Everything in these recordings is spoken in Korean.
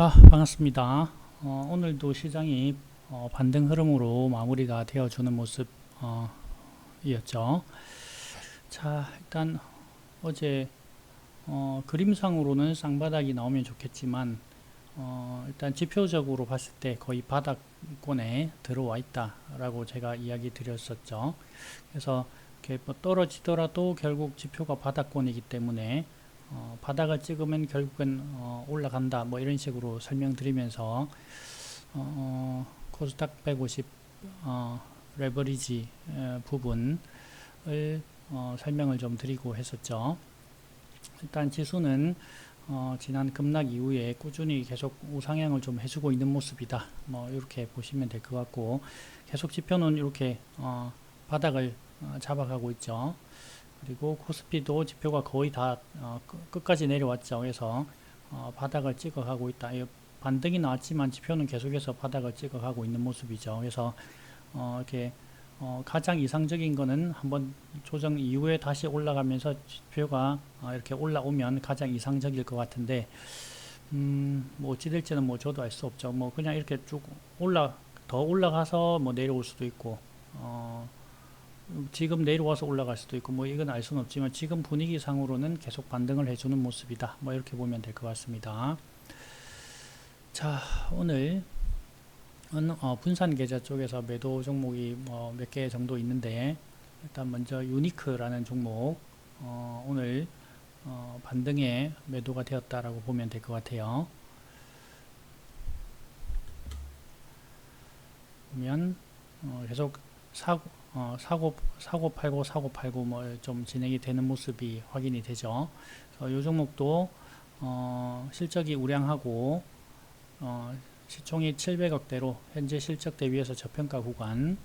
자, 반갑습니다. 어, 오늘도 시장이 어, 반등 흐름으로 마무리가 되어주는 모습 어, 이었죠. 자, 일단 어제 어, 그림상으로는 쌍바닥이 나오면 좋겠지만 어, 일단 지표적으로 봤을 때 거의 바닥권에 들어와 있다 라고 제가 이야기 드렸었죠. 그래서 이렇게 뭐 떨어지더라도 결국 지표가 바닥권이기 때문에 어, 바닥을 찍으면 결국은 어, 올라간다 뭐 이런 식으로 설명드리면서 어, 코스닥 150 어, 레버리지 에, 부분을 어, 설명을 좀 드리고 했었죠. 일단 지수는 어, 지난 급락 이후에 꾸준히 계속 우상향을 좀 해주고 있는 모습이다. 뭐 이렇게 보시면 될 것 같고 계속 지표는 이렇게 어, 바닥을 어, 잡아가고 있죠. 그리고 코스피도 지표가 거의 다 어, 끝- 끝까지 내려왔죠. 그래서 어, 바닥을 찍어가고 있다. 이 반등이 나왔지만 지표는 계속해서 바닥을 찍어가고 있는 모습이죠. 그래서 어, 이렇게 어, 가장 이상적인 거는 한번 조정 이후에 다시 올라가면서 지표가 어, 이렇게 올라오면 가장 이상적일 것 같은데 음, 뭐 어찌 될지는 뭐 저도 알 수 없죠. 뭐 그냥 이렇게 쭉 올라 더 올라가서 뭐 내려올 수도 있고 어, 지금 내려와서 올라갈 수도 있고 뭐 이건 알 수는 없지만 지금 분위기상으로는 계속 반등을 해주는 모습이다. 뭐 이렇게 보면 될 것 같습니다. 자 오늘 은 어, 분산 계좌 쪽에서 매도 종목이 뭐 몇 개 정도 있는데 일단 먼저 유니크라는 종목 어, 오늘 어, 반등에 매도가 되었다라고 보면 될 것 같아요. 보면 어, 계속 사고 어, 사고 사고 팔고 사고 팔고 뭐 좀 진행이 되는 모습이 확인이 되죠. 어, 이 종목도 어, 실적이 우량하고 어, 시총이 700억대로 현재 실적 대비해서 저평가 구간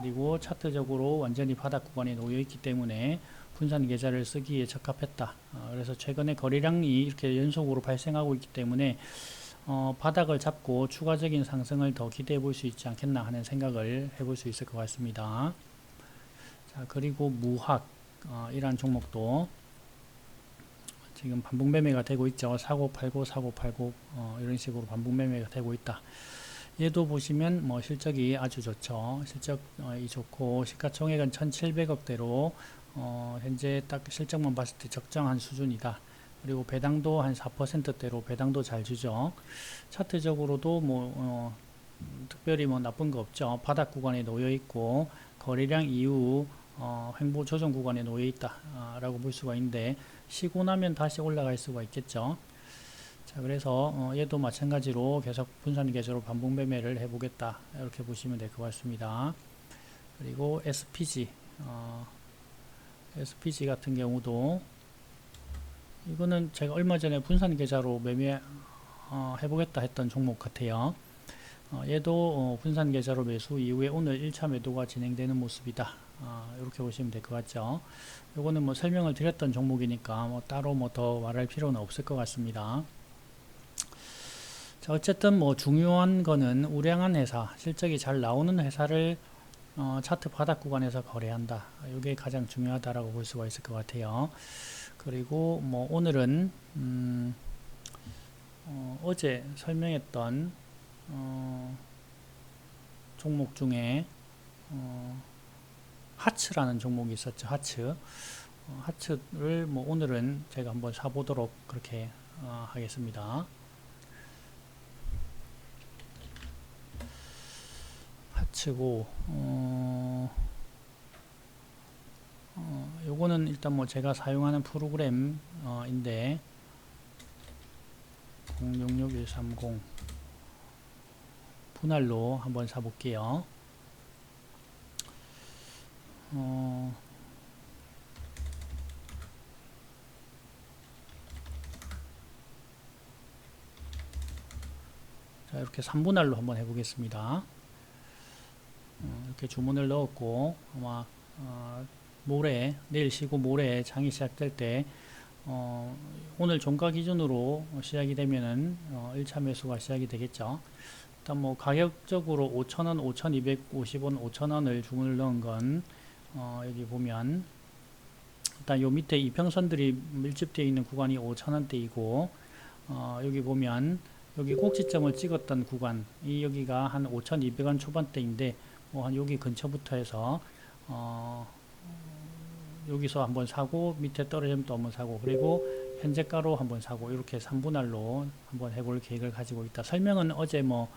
그리고 차트적으로 완전히 바닥 구간에 놓여 있기 때문에 분산 계좌를 쓰기에 적합했다. 어, 그래서 최근에 거래량이 이렇게 연속으로 발생하고 있기 때문에 어, 바닥을 잡고 추가적인 상승을 더 기대해 볼 수 있지 않겠나 하는 생각을 해볼 수 있을 것 같습니다. 자, 그리고 무학, 어, 이란 종목도 지금 반복 매매가 되고 있죠. 사고 팔고 사고 팔고 어, 이런 식으로 반복 매매가 되고 있다. 얘도 보시면 뭐 실적이 아주 좋죠. 실적이 좋고 시가총액은 1,700억대로 어, 현재 딱 실적만 봤을 때 적정한 수준이다. 그리고 배당도 한 4%대로 배당도 잘 주죠. 차트적으로도 뭐 어, 음, 특별히 뭐 나쁜 거 없죠. 바닥 구간에 놓여 있고 거래량 이후 어, 횡보 조정 구간에 놓여 있다라고 볼 수가 있는데 쉬고 나면 다시 올라갈 수가 있겠죠. 자, 그래서 어, 얘도 마찬가지로 계속 분산 계좌로 반복 매매를 해보겠다 이렇게 보시면 될 것 같습니다. 그리고 SPG, 어, SPG 같은 경우도 이거는 제가 얼마 전에 분산 계좌로 매매 어, 해보겠다 했던 종목 같아요. 어, 얘도 어, 분산 계좌로 매수 이후에 오늘 1차 매도가 진행되는 모습이다. 어, 이렇게 보시면 될 것 같죠. 요거는 뭐 설명을 드렸던 종목이니까 뭐 따로 뭐 더 말할 필요는 없을 것 같습니다. 자, 어쨌든 뭐 중요한 거는 우량한 회사, 실적이 잘 나오는 회사를 어, 차트 바닥 구간에서 거래한다. 이게 가장 중요하다라고 볼 수가 있을 것 같아요. 그리고 뭐 오늘은 음, 어, 어제 설명했던 어, 종목 중에 어, 하츠라는 종목이 있었죠. 하츠. 어, 하츠를 뭐 오늘은 제가 한번 사보도록 그렇게 어, 하겠습니다. 하츠고 어, 어, 요거는 일단 뭐 제가 사용하는 프로그램인데 066130 분할로 한번 사볼게요. 어, 자, 이렇게 3분할로 한번 해보겠습니다. 어, 이렇게 주문을 넣었고, 아마, 어, 모레, 내일 쉬고 모레 장이 시작될 때, 어, 오늘 종가 기준으로 시작이 되면은, 어, 1차 매수가 시작이 되겠죠. 일단 뭐 가격적으로 5,000원, 5,250원, 5,000원을 주문을 넣은 건, 어, 여기 보면, 일단 요 밑에 이평선들이 밀집되어 있는 구간이 5,000원대이고, 어, 여기 보면 여기 꼭지점을 찍었던 구간 이 여기가 한 5,200원 초반대인데 뭐 한 여기 근처부터 해서 어, 여기서 한번 사고 밑에 떨어지면 또 한번 사고 그리고 현재가로 한번 사고 이렇게 3분할로 한번 해볼 계획을 가지고 있다. 설명은 어제 뭐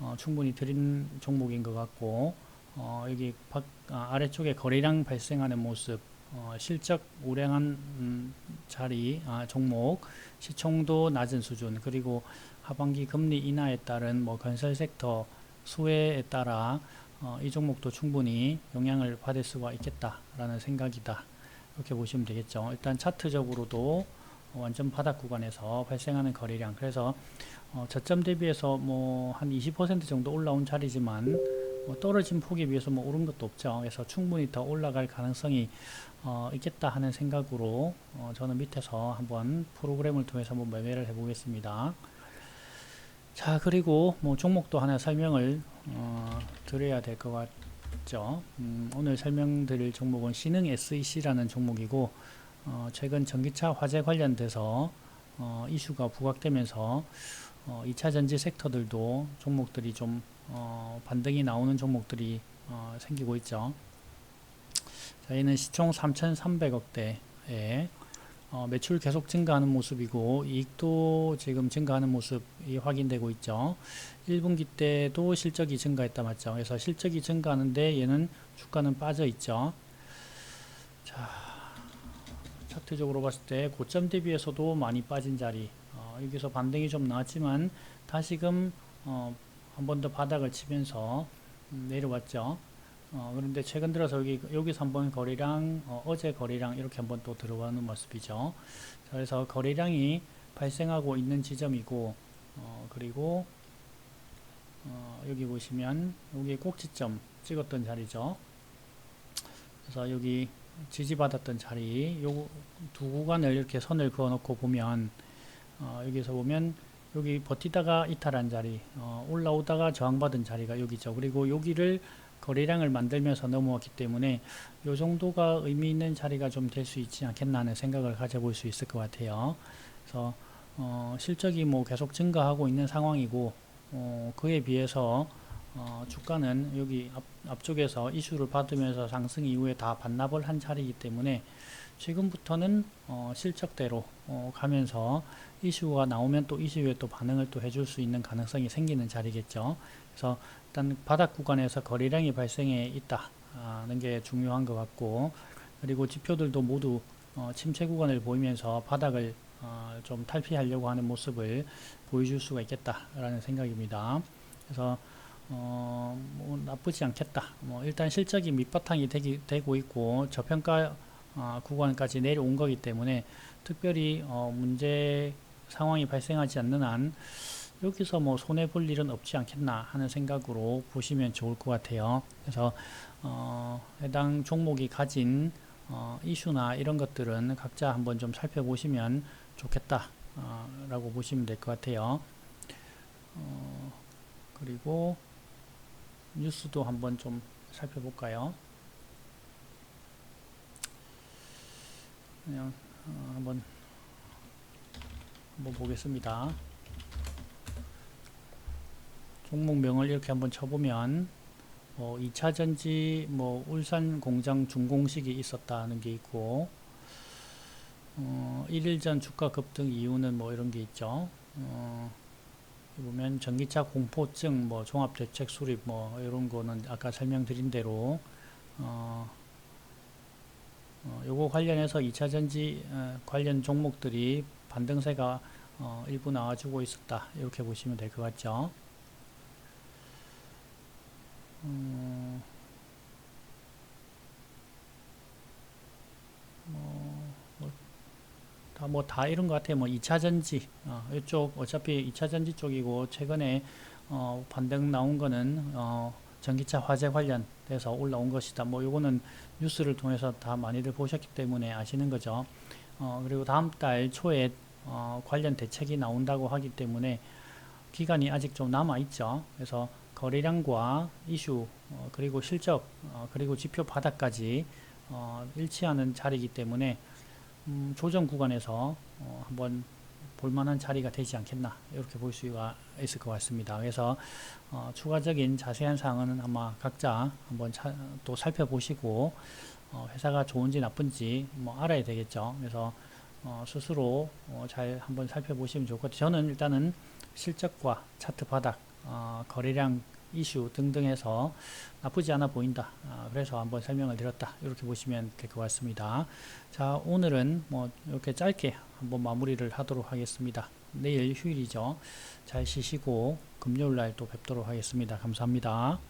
어, 충분히 드린 종목인 것 같고 어, 여기 박, 아, 아래쪽에 거래량 발생하는 모습 어, 실적 우량한 음, 자리 아, 종목 시총도 낮은 수준 그리고 하반기 금리 인하에 따른 뭐 건설 섹터 수혜에 따라 어, 이 종목도 충분히 영향을 받을 수가 있겠다라는 생각이다. 이렇게 보시면 되겠죠. 일단 차트적으로도 어, 완전 바닥 구간에서 발생하는 거래량 그래서 어, 저점 대비해서 뭐 한 20% 정도 올라온 자리지만 뭐 떨어진 폭에 비해서 뭐 오른 것도 없죠. 그래서 충분히 더 올라갈 가능성이 어, 있겠다 하는 생각으로 어, 저는 밑에서 한번 프로그램을 통해서 한번 매매를 해 보겠습니다. 자 그리고 뭐 종목도 하나 설명을 어, 드려야 될 것 같죠. 음, 오늘 설명드릴 종목은 신흥 SEC라는 종목이고 어, 최근 전기차 화재 관련돼서 어, 이슈가 부각되면서 어, 2차 전지 섹터들도 종목들이 좀 어, 반등이 나오는 종목들이 어, 생기고 있죠. 저희는 시총 3,300억대에 어, 매출 계속 증가하는 모습이고 이익도 지금 증가하는 모습이 확인되고 있죠. 1분기 때도 실적이 증가했다 맞죠? 그래서 실적이 증가하는데 얘는 주가는 빠져 있죠. 자, 차트적으로 봤을 때 고점 대비해서도 많이 빠진 자리. 어, 여기서 반등이 좀 나왔지만 다시금 어, 한 번 더 바닥을 치면서 음, 내려왔죠. 어, 그런데 최근 들어서 여기, 여기서 한번 거래량, 어, 제 거래량 이렇게 한번 또 들어가는 모습이죠. 자, 그래서 거래량이 발생하고 있는 지점이고, 어, 그리고, 어, 여기 보시면, 여기 꼭지점 찍었던 자리죠. 그래서 여기 지지받았던 자리, 요두 구간을 이렇게 선을 그어 놓고 보면, 어, 여기서 보면, 여기 버티다가 이탈한 자리, 어, 올라오다가 저항받은 자리가 여기죠. 그리고 여기를 거래량을 만들면서 넘어왔기 때문에 이 정도가 의미 있는 자리가 좀 될 수 있지 않겠나 하는 생각을 가져볼 수 있을 것 같아요. 그래서 어, 실적이 뭐 계속 증가하고 있는 상황이고 어, 그에 비해서 어, 주가는 여기 앞, 앞쪽에서 이슈를 받으면서 상승 이후에 다 반납을 한 자리이기 때문에 지금부터는 어, 실적대로 어, 가면서 이슈가 나오면 또 이슈에 또 반응을 또 해줄 수 있는 가능성이 생기는 자리겠죠. 그래서 일단 바닥 구간에서 거래량이 발생해 있다는 게 중요한 것 같고 그리고 지표들도 모두 어, 침체 구간을 보이면서 바닥을 어, 좀 탈피하려고 하는 모습을 보여줄 수가 있겠다라는 생각입니다. 그래서 어, 뭐 나쁘지 않겠다. 뭐 일단 실적이 밑바탕이 되기, 되고 있고 저평가 어, 구간까지 내려온 거기 때문에 특별히 어, 문제 상황이 발생하지 않는 한 여기서 뭐 손해 볼 일은 없지 않겠나 하는 생각으로 보시면 좋을 것 같아요. 그래서 어, 해당 종목이 가진 어, 이슈나 이런 것들은 각자 한번 좀 살펴보시면 좋겠다 어, 라고 보시면 될 것 같아요. 어, 그리고 뉴스도 한번 좀 살펴볼까요? 그냥 어, 한번 한번 보겠습니다. 종목명을 이렇게 한번 쳐보면 뭐 2차 전지 뭐 울산 공장 준공식이 있었다는 게 있고 어, 1일 전 주가 급등 이유는 뭐 이런 게 있죠. 어, 보면 전기차 공포증 뭐 종합대책 수립 뭐 이런 거는 아까 설명드린 대로 어, 어, 요거 관련해서 2차 전지 어, 관련 종목들이 반등세가 어, 일부 나와주고 있었다 이렇게 보시면 될 것 같죠. 음, 다, 뭐, 다 이런 것 같아요. 뭐, 2차 전지, 어, 이쪽, 어차피 2차 전지 쪽이고, 최근에, 어, 반등 나온 거는, 어, 전기차 화재 관련돼서 올라온 것이다. 뭐, 요거는 뉴스를 통해서 다 많이들 보셨기 때문에 아시는 거죠. 어, 그리고 다음 달 초에, 어, 관련 대책이 나온다고 하기 때문에, 기간이 아직 좀 남아 있죠. 그래서 거래량과 이슈 어, 그리고 실적 어, 그리고 지표 바닥까지 어, 일치하는 자리이기 때문에 음, 조정 구간에서 어, 한번 볼만한 자리가 되지 않겠나 이렇게 볼 수가 있을 것 같습니다. 그래서 어, 추가적인 자세한 사항은 아마 각자 한번 차, 또 살펴보시고 어, 회사가 좋은지 나쁜지 뭐 알아야 되겠죠. 그래서 어, 스스로 어, 잘 한번 살펴보시면 좋을 것 같아요. 저는 일단은 실적과 차트 바닥, 어, 거래량 이슈 등등해서 나쁘지 않아 보인다. 아, 그래서 한번 설명을 드렸다. 이렇게 보시면 될 것 같습니다. 자, 오늘은 뭐 이렇게 짧게 한번 마무리를 하도록 하겠습니다. 내일 휴일이죠. 잘 쉬시고 금요일 날 또 뵙도록 하겠습니다. 감사합니다.